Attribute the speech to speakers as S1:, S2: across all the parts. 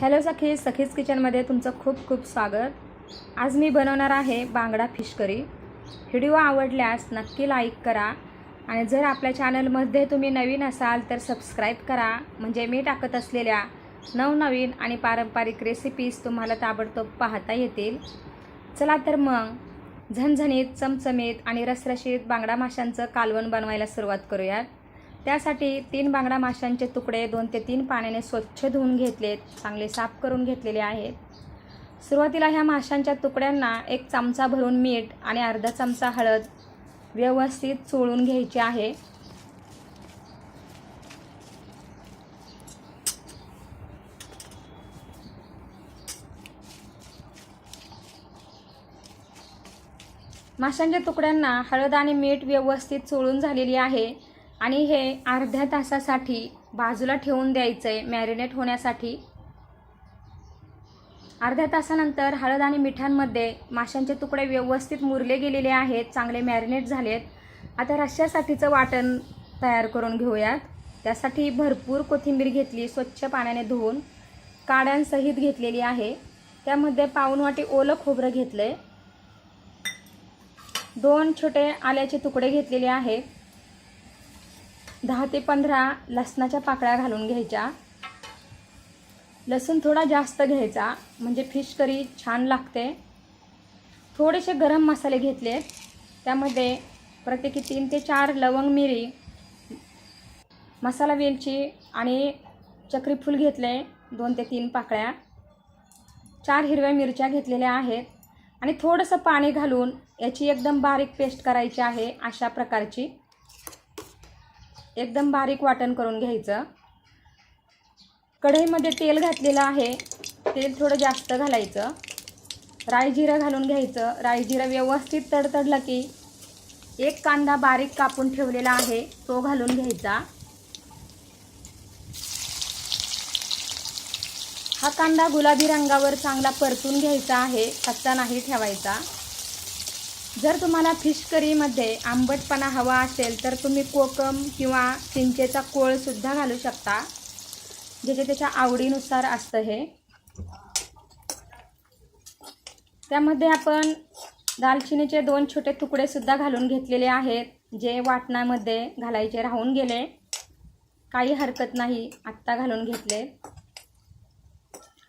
S1: Hello सखीज सखीज किचनमध्ये तुमचं खूप खूप स्वागत. आज मी बनवणार आहे बांगडा फिश करी. व्हिडिओ आवडल्यास नक्की लाईक करा आणि जर आपल्या चॅनलमध्ये तुम्ही नवीन असाल तर सबस्क्राईब करा. म्हणजे मी टाकत असलेल्या नवनवीन आणि पारंपरिक रेसिपीज तुम्हाला ताबडतोब पाहता येतील. चला तर मग झणझणीत चमचमीत आणि रसरशीत बांगडा माशांचं कालवण बनवायला सुरुवात करूयात. त्यासाठी तीन बांगडा माशांचे तुकडे दोन ते तीन पाण्याने स्वच्छ धुवून घेतलेत. चांगले साफ करून घेतलेले आहेत. सुरुवातीला ह्या माशांच्या तुकड्यांना एक चमचा भरून मीठ आणि अर्धा चमचा हळद व्यवस्थित चोळून घ्यायची आहे. माशांच्या तुकड्यांना हळद आणि मीठ व्यवस्थित चोळून झालेली आहे. आणि हे अर्ध्या तासासाठी बाजूला ठेवून द्यायचं आहे मॅरिनेट होण्यासाठी. अर्ध्या तासानंतर हळद आणि मिठांमध्ये माशांचे तुकडे व्यवस्थित मुरले गेलेले आहेत चांगले मॅरिनेट झालेत. आता रश्श्यासाठीचं वाटण तयार करून घेऊयात. त्यासाठी भरपूर कोथिंबीर घेतली स्वच्छ पाण्याने धुवून काड्यांसहित घेतलेली आहे. त्यामध्ये पाऊण वाटी ओलं खोबरं घेतलं आहे दोन छोटे आल्याचे तुकडे घेतलेले आहेत. दहा ते पंधरा लसणाच्या पाकळ्या घालून घ्यायच्या. लसूण थोडा जास्त घ्यायचा म्हणजे फिश करी छान लागते. थोडेसे गरम मसाले घेतले त्यामध्ये प्रत्येकी तीन ते चार लवंग मिरी मसाला वेलची आणि चक्रीफूल घेतले दोन ते तीन पाकळ्या. चार हिरव्या मिरच्या घेतलेल्या आहेत आणि थोडंसं पाणी घालून याची एकदम बारीक पेस्ट करायची आहे अशा प्रकारची. एकदम बारीक वाटण करून घ्यायचं. कढईमध्ये तेल घातलेलं आहे. तेल थोडं जास्त घालायचं. रायजिरं घालून घ्यायचं. राई जिरं व्यवस्थित तडतडलं की एक कांदा बारीक कापून ठेवलेला आहे. तो घालून घ्यायचा. हा कांदा गुलाबी रंगावर चांगला परतून घ्यायचा आहे. कच्चा नाही ठेवायचा. जर तुम्हाला फिश करीमध्ये आंबटपणा हवा असेल तर तुम्ही कोकम किंवा चिंचेचा कोळसुद्धा घालू शकता ज्याच्या त्याच्या आवडीनुसार असतं हे. त्यामध्ये आपण दालचिनीचे दोन छोटे तुकडेसुद्धा घालून घेतलेले आहेत जे वाटणामध्ये घालायचे राहून गेले. काही हरकत नाही आत्ता घालून घेतले.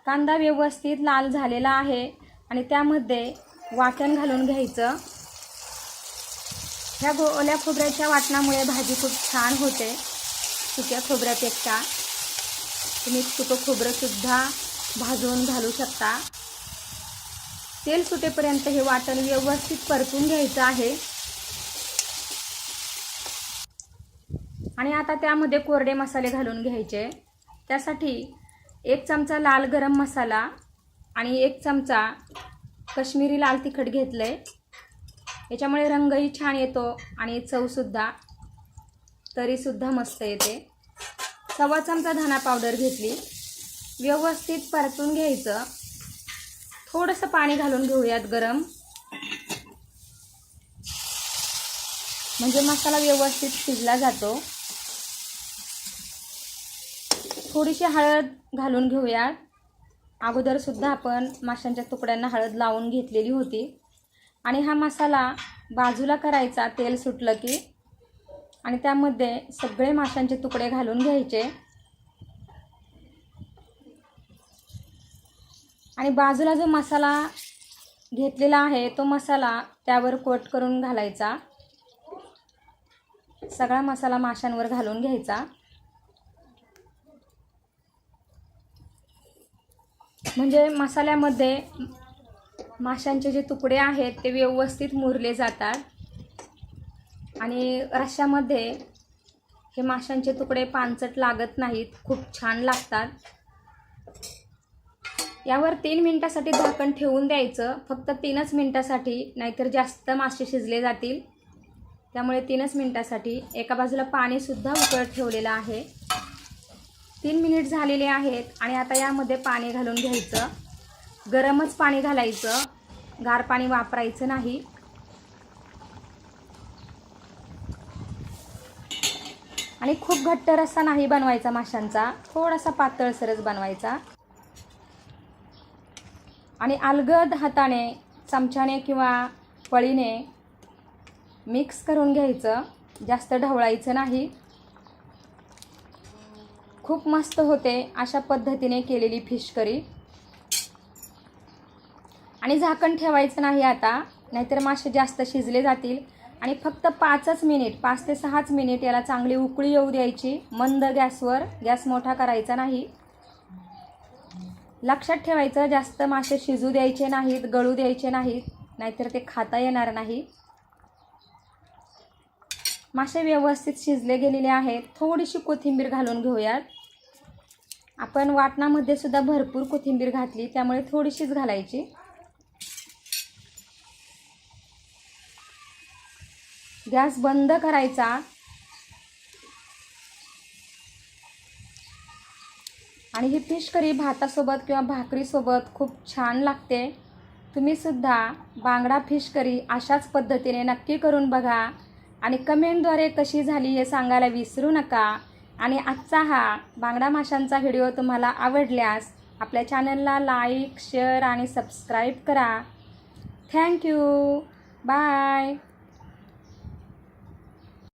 S1: कांदा व्यवस्थित लाल झालेला आहे आणि त्यामध्ये वाटण घालून घ्यायचं. ह्या गो ओल्या खोबऱ्याच्या वाटणामुळे भाजी खूप छान होते. सुक्या खोबऱ्यापेक्षा. तुम्ही सुकं खोबरंसुद्धा भाजून घालू शकता. तेल सुटेपर्यंत हे वाटण व्यवस्थित परतून घ्यायचं आहे. आणि आता त्यामध्ये कोरडे मसाले घालून घ्यायचे. त्यासाठी एक चमचा लाल गरम मसाला आणि एक चमचा कश्मीरी लाल तिखट घेतलं आहे याच्यामुळे रंगही छान येतो आणि चवसुद्धा तरीसुद्धा मस्त येते. सव्वा चमचा धना पावडर घेतली. व्यवस्थित परतून घ्यायचं. थोडंसं पाणी घालून घेऊयात गरम. म्हणजे मसाला व्यवस्थित शिजला जातो. थोडीशी हळद घालून घेऊयात. अगोदरसुद्धा आपण माशांच्या तुकड्यांना हळद लावून घेतलेली होती. आणि हा मसाला बाजूला करायचा तेल सुटलं की. आणि त्यामध्ये सगळे माशांचे तुकडे घालून घ्यायचे. आणि बाजूला जो मसाला घेतलेला आहे तो मसाला त्यावर कोट करून घालायचा. सगळा मसाला माशांवर घालून घ्यायचा. म्हणजे मसाल्यामध्ये माशांचे जे तुकडे आहेत ते व्यवस्थित मुरले जातात. आणि रश्श्यामध्ये हे माशांचे तुकडे पानचट लागत नाहीत खूप छान लागतात. यावर तीन मिनटासाठी झाकण ठेवून द्यायचं. फक्त तीनच मिनटासाठी नाहीतर जास्त मासे शिजले जातील. त्यामुळे तीनच मिनटासाठी एका बाजूला पाणीसुद्धा उकळत ठेवलेलं आहे. तीन मिनिट झालेले आहेत आणि आता यामध्ये पाणी घालून घ्यायचं. गरमच पाणी घालायचं. गार पाणी वापरायचं नाही. आणि खूप घट्ट रस्सा नाही बनवायचा माशांचा. थोडासा पातळसरच बनवायचा. आणि अलगद हाताने चमच्याने किंवा पळीने मिक्स करून घ्यायचं. जास्त ढवळायचं नाही. खूप मस्त होते अशा पद्धतीने केलेली फिश करी. आणि झाकण ठेवायचं नाही आता नाहीतर मासे जास्त शिजले जातील. आणि फक्त पाचच मिनिट पाच ते सहाच मिनिट याला चांगली उकळी येऊ द्यायची. मंद गॅसवर गॅस मोठा करायचा नाही. लक्षात ठेवायचं जास्त मासे शिजू द्यायचे नाहीत गळू द्यायचे नाहीत नाहीतर ते खाता येणार नाही. मासे व्यवस्थित शिजले गेलेले आहेत. थोडीशी कोथिंबीर घालून घेऊयात. आपण वाटणामध्ये सुद्धा भरपूर कोथिंबीर घातली त्यामुळे थोडीशीच घालायची. गॅस बंद करायचा. आणि ही फिश करी भातासोबत किंवा भाकरीसोबत खूप छान लागते. तुम्ही सुद्धा बांगडा फिश करी अशाच पद्धतीने नक्की करून बघा. आणि कमेंटद्वारे कशी झाली हे सांगायला विसरू नका. आणि आजचा हा बांगडा माशांचा व्हिडिओ तुम्हाला आवडल्यास आपल्या चॅनलला लाईक शेअर आणि सबस्क्राईब करा. Thank you bye.